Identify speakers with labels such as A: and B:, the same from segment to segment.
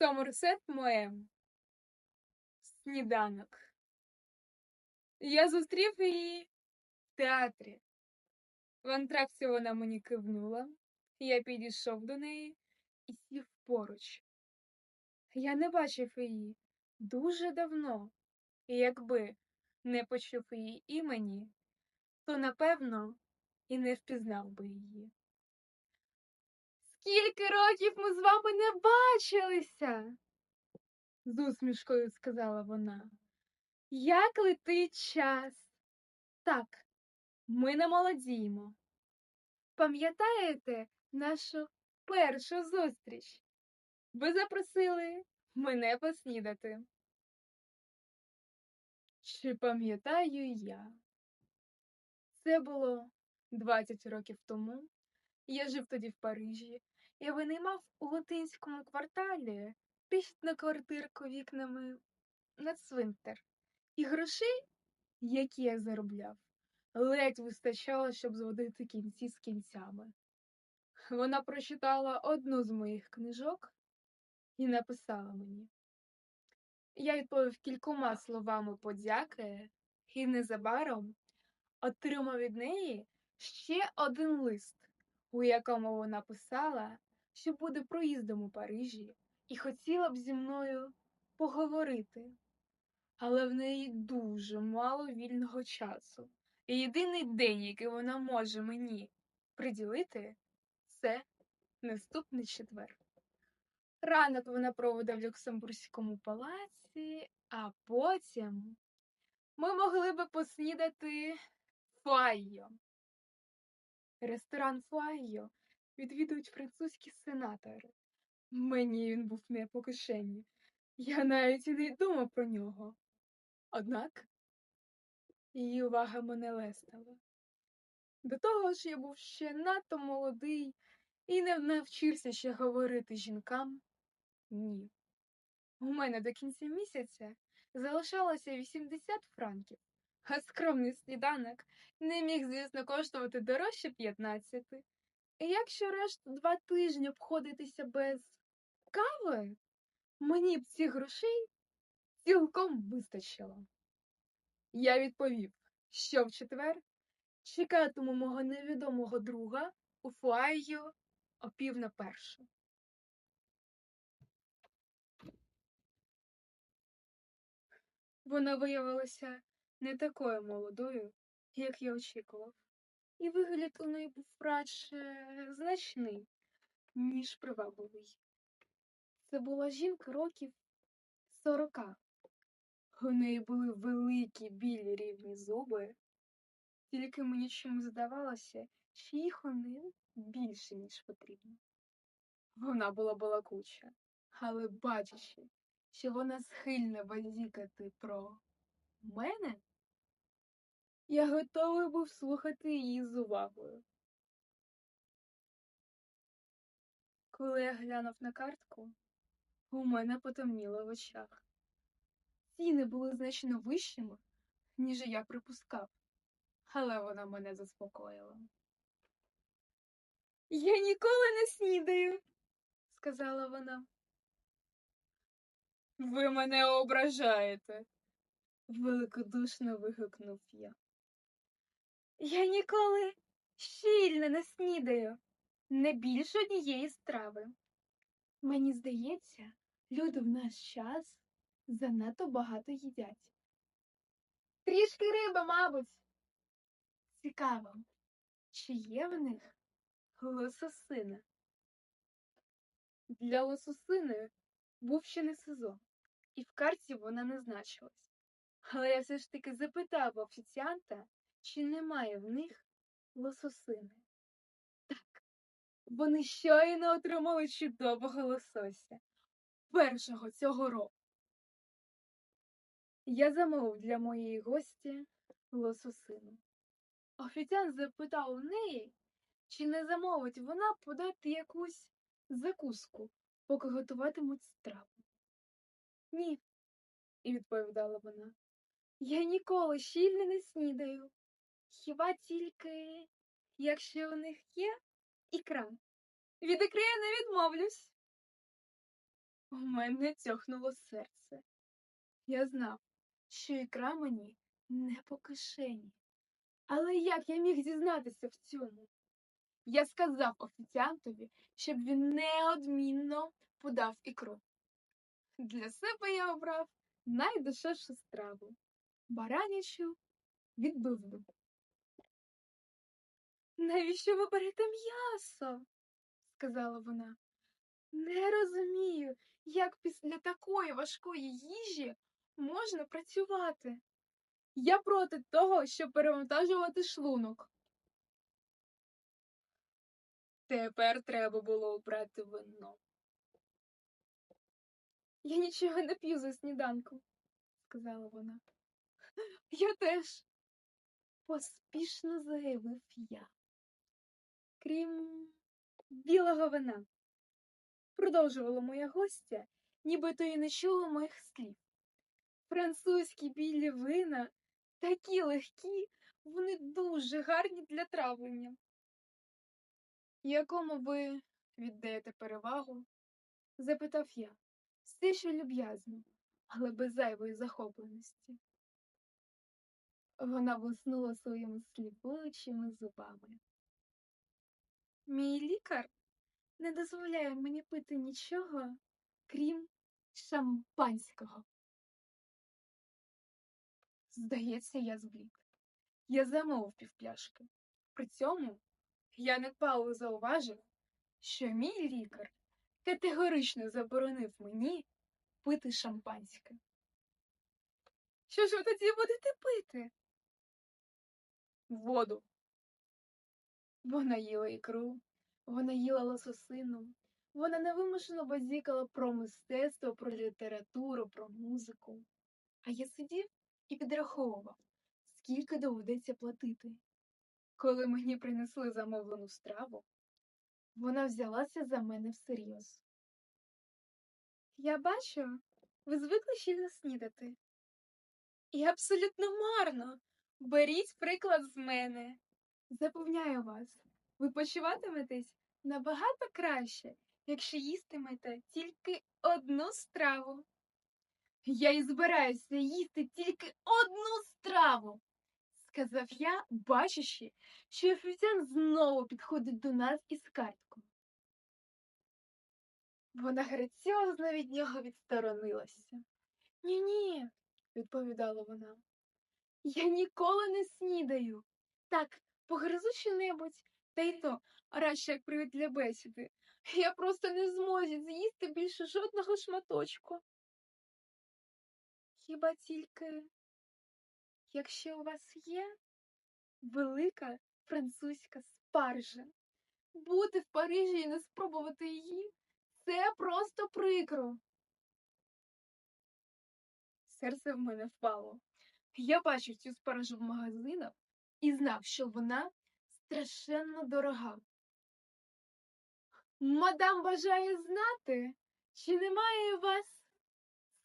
A: Сомерсет Моем. Сніданок. Я зустрів її в театрі. В антракті вона мені кивнула. Я підійшов до неї і сів поруч. Я не бачив її дуже давно, і якби не почув її імені, то напевно і не впізнав би її. Скільки років ми з вами не бачилися, з усмішкою сказала вона. Як летить час? Так, ми не молодіємо. Пам'ятаєте нашу першу зустріч? Ви запросили мене поснідати. Чи пам'ятаю я? Це було 20 років тому. Я жив тоді в Парижі. Я винаймав у латинському кварталі пічну квартирку вікнами на цвинтар. І грошей, які я заробляв, ледь вистачало, щоб зводити кінці з кінцями. Вона прочитала одну з моїх книжок і написала мені. Я відповів кількома словами подяки, і незабаром отримав від неї ще один лист, у якому вона писала, що буде проїздом у Парижі і хотіла б зі мною поговорити. Але в неї дуже мало вільного часу. І єдиний день, який вона може мені приділити, це наступний четвер. Ранок вона проводила в Люксембурзькому палаці, а потім ми могли би поснідати файо. Ресторан Файо відвідують французькі сенатори. Мені він був не по кишені. Я навіть і не думав про нього. Однак її увага мене леснула. До того ж я був ще надто молодий і не навчився ще говорити жінкам ні. У мене до кінця місяця залишалося 80 франків, а скромний сніданок не міг, звісно, коштувати дорожче 15. І якщо решту два тижні обходитися без кави, мені б цих грошей цілком вистачило. Я відповів, що в четвер чекатиму мого невідомого друга у фуайо о пів на першу. Вона виявилася не такою молодою, як я очікував, і вигляд у неї був радше значний, ніж привабливий. Це була жінка років сорока. У неї були великі білі рівні зуби, тільки мені чомусь здавалося, що їх у неї більше, ніж потрібно. Вона була балакуча, але бачачи, що вона схильна базікати про мене, я готовий був слухати її з увагою. Коли я глянув на картку, у мене потемніло в очах. Ціни були значно вищими, ніж я припускав, але вона мене заспокоїла. Я ніколи не снідаю, сказала вона. Ви мене ображаєте, великодушно вигукнув я. Я ніколи щільно не снідаю, не більше однієї страви. Мені здається, люди в наш час занадто багато їдять. Трішки риби, мабуть. Цікаво, чи є в них лососина? Для лососини був ще не сезон, і в карті вона не значилась. Але я все ж таки запитав офіціанта, чи немає в них лососини. Так, вони щойно отримали чудового лосося першого цього року. Я замовив для моєї гості лососину. Офіціант запитав у неї, чи не замовить вона подати якусь закуску, поки готуватимуть страву. Ні, і відповідала вона. Я ніколи щільно не снідаю. Хіба тільки, якщо у них є ікра. Від ікри я не відмовлюсь. У мене тьохнуло серце. Я знав, що ікра мені не по кишені. Але як я міг дізнатися в цьому? Я сказав офіціантові, щоб він неодмінно подав ікру. Для себе я обрав найдешевшу страву баранячу відбивну. Навіщо ви берете м'ясо? сказала вона. Не розумію, як після такої важкої їжі можна працювати. Я проти того, щоб перевантажувати шлунок. Тепер треба було обрати вино. Я нічого не п'ю за сніданком, сказала вона. Я теж, поспішно заявив я. Крім білого вина, продовжувала моя гостя, нібито і не чула моїх слів. Французькі білі вина такі легкі, вони дуже гарні для травлення. Якому ви віддаєте перевагу? запитав я, все ще люб'язно, але без зайвої захопленості. Вона блиснула своїми сліпучими зубами. Мій лікар не дозволяє мені пити нічого, крім шампанського. Здається, я зблід. Я замовив півпляшки. При цьому я недбало зауважив, що мій лікар категорично заборонив мені пити шампанське. Що ж ви тоді будете пити? Воду. Вона їла ікру, вона їла лососину, вона невимушено базікала про мистецтво, про літературу, про музику. А я сидів і підраховував, скільки доведеться платити. Коли мені принесли замовлену страву, вона взялася за мене всерйоз. Я бачу, ви звикли щільно снідати. І абсолютно марно. Беріть приклад з мене. Запевняю вас, ви почуватиметесь набагато краще, якщо їстимете тільки одну страву. Я і збираюся їсти тільки одну страву, сказав я, бачачи, що офіціант знову підходить до нас із карткою. Вона граціозно від нього відсторонилася. Ні, ні, відповідала вона. Я ніколи не снідаю. Так, погризу що-небудь, та й то радше як привід для бесіди. Я просто не зможу з'їсти більше жодного шматочку. Хіба тільки, якщо у вас є велика французька спаржа, бути в Парижі і не спробувати її це просто прикро. Серце в мене впало. Я бачив цю спаржу в магазинах і знав, що вона страшенно дорога. Мадам бажає знати, чи немає у вас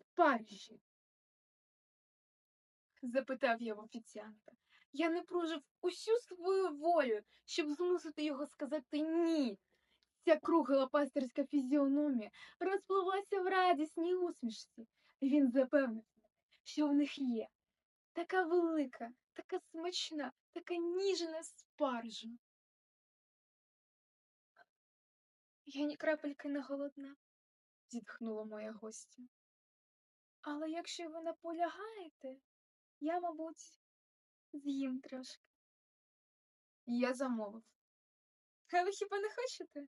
A: спаржі? запитав я в офіціанта. Я не прожив усю свою волю, щоб змусити його сказати ні. Ця кругла пастерська фізіономія розпливлася в радісній усмішці. Він запевнив що в них є така велика, така смачна, така ніжна спаржа. Я ні крапельки не голодна, зітхнула моя гостя. Але якщо ви наполягаєте, я, мабуть, з'їм трошки. Я замовив. А ви хіба не хочете?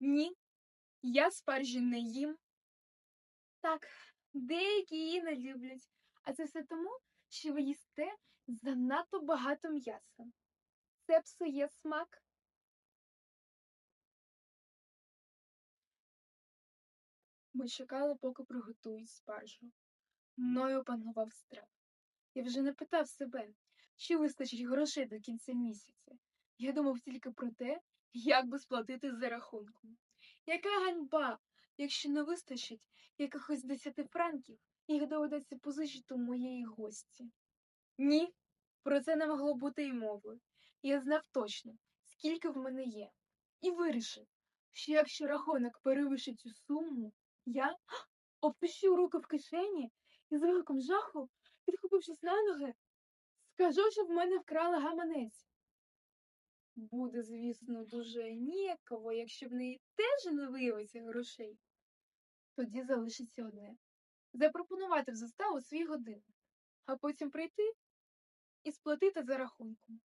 A: Ні, я спаржі не їм. Так, деякі її не люблять, а це все тому, що ви їсте занадто багато м'яса. Це псує смак. Ми чекали, поки приготують спаржу. Мною панував страх. Я вже не питав себе, чи вистачить грошей до кінця місяця. Я думав тільки про те, як би сплатити за рахунком. Яка ганьба, якщо не вистачить якихось десяти франків, їх доведеться позичити у моєї гості. Ні, про це не могло бути й мови. Я знав точно, скільки в мене є, і вирішив, що якщо рахунок перевищить цю суму, Я опущу руки в кишені і з вигуком жаху, підхопившись на ноги, скажу, що в мене вкрали гаманець. Буде, звісно, дуже ніяково, якщо в неї теж не виявиться грошей. Тоді залишиться одне запропонувати в заставу свій годинник, а потім прийти і сплатити за рахунком.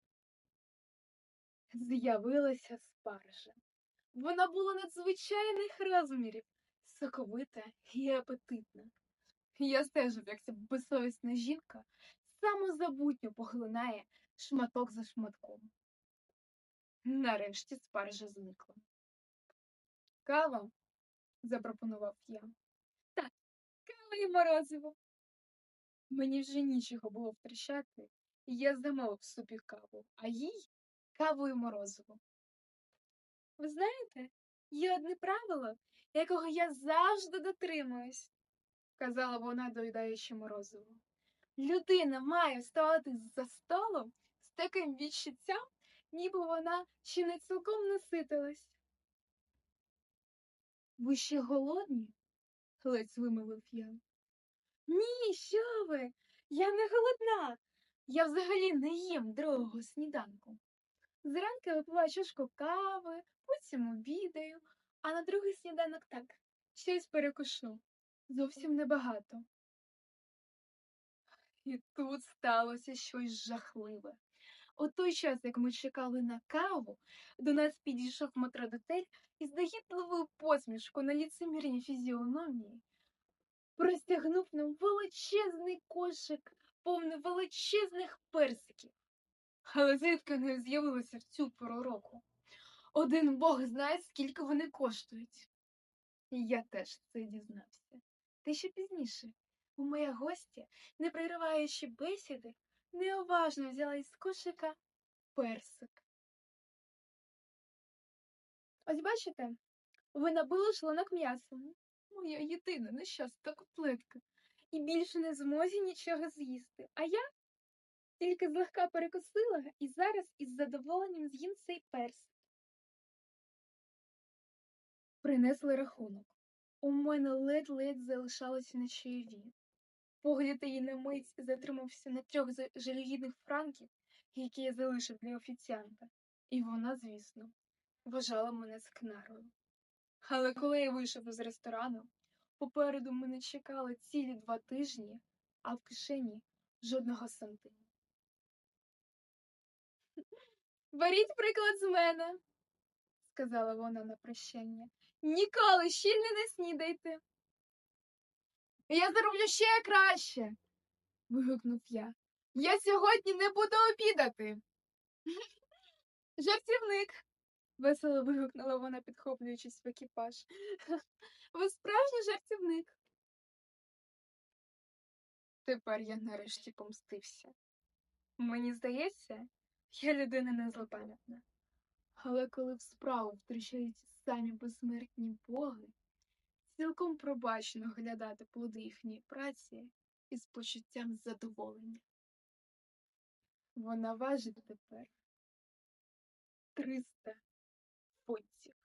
A: З'явилася спаржа. Вона була надзвичайних розмірів, соковита і апетитна. Я стежив, як ця безсовісна жінка самозабутньо поглинає шматок за шматком. Нарешті спаржа зникла. Кава, запропонував я. І морозиво. Мені вже нічого було втрачати, і я замовив собі каву, а їй каву і морозиво. Ви знаєте, є одне правило, якого я завжди дотримуюсь, казала вона, доїдаючи морозиво. Людина має вставати за столом з таким відчуттям, ніби вона ще не цілком наситилась. Ви ще голодні? Ледь вимовив я. Ні, що ви? Я не голодна. Я взагалі не їм другого сніданку. Зранку випиваю чашку кави, потім обідаю, а на другий сніданок так, щось перекушу. Зовсім небагато. І тут сталося щось жахливе. У той час, як ми чекали на каву, до нас підійшов матродотель із догідливою посмішкою на ліцемірній фізіономії, простягнув нам величезний кошик, повний величезних персиків. Але звідки вони з'явилися в цю пору року? Один бог знає, скільки вони коштують. Я теж це дізнався. Та ще пізніше, у моя гостя, не перериваючи бесіди, неуважно взяла із кошика персик. Ось бачите, ви набили шлунок м'ясом. Моя єдина нещасна котлетка. І більше не змозі нічого з'їсти. А я тільки злегка перекусила і зараз із задоволенням з'їм цей персик. Принесли рахунок. У мене ледь-ледь залишалося на чайові. Погляд її на мить затримався на трьох жалюгідних франків, які я залишив для офіціанта, і вона, звісно, вважала мене скнарою. Але коли я вийшов із ресторану, попереду мене чекали цілі два тижні, а в кишені жодного сантиму. Беріть приклад з мене, сказала вона на прощання. Ніколи щільно не снідайте. Я зароблю ще краще. вигукнув я. Я сьогодні не буду обідати. Жартівник. весело вигукнула вона, підхоплюючись в екіпаж. Ви справжній жартівник. Тепер я нарешті помстився. Мені здається, я людина не злопам'ятна. Але коли в справу втручаються самі безсмертні боги, цілком пробачено глядати плоди їхньої праці із почуттям задоволення. Вона важить тепер 300 фунтів.